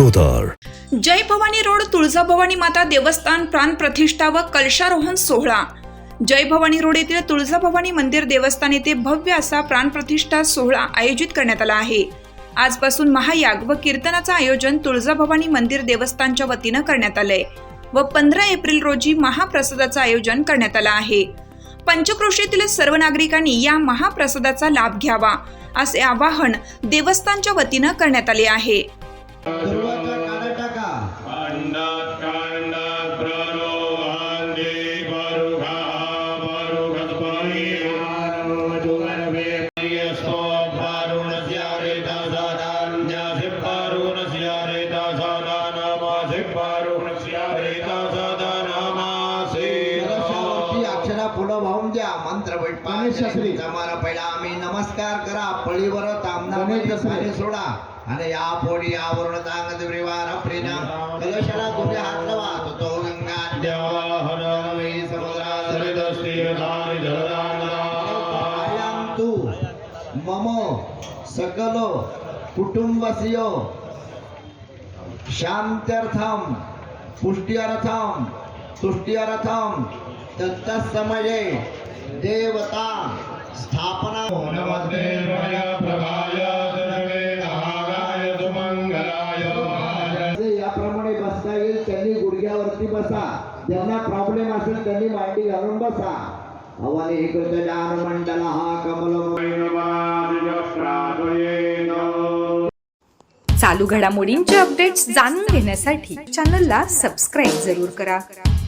Podar. Jai Bhavani road Tuljabhavani माता देवस्थान प्राण प्रतिष्ठा व कलशारोहण सोहळा. जय भवानी रोड येथील तुळजाभवानी मंदिर देवस्थान येथे भव्य असा प्राणप्रतिष्ठा सोहळा आयोजित करण्यात आला आहे. आजपासून महायाग व कीर्तनाचं आयोजन तुळजाभवानी मंदिर देवस्थानच्या वतीनं करण्यात आलंय व पंधरा एप्रिल रोजी महाप्रसादाचं आयोजन करण्यात आलं आहे. पंचक्रोशीतील सर्व नागरिकांनी या महाप्रसादाचा लाभ घ्यावा असे आवाहन देवस्थानच्या वतीनं करण्यात आले आहे. पुढं वाहून द्या मंत्र. जमाना पहिला. आम्ही नमस्कार करा. पळीवर सोडा. आणि या पोडी यावरून तांग देवार प्रेना कलशाला हात लावा. तो तो गंगा. समुद्रा तू मम सकल कुटुंबस्यो शांत्यर्थम पुष्ट्यर्थम तुष्ट्यर्थम तत्तसमये देवता स्थापना। याप्रमाणे बसता येईल त्यांनी गुडघ्यावरती बसा. ज्यांना प्रॉब्लेम असेल त्यांनी मांडी घालून बसा. हवानी कृत मंडल हा कमल चालू घडामोडींचे अपडेट्स जाणून घेण्यासाठी चॅनलला सबस्क्राईब जरूर करा.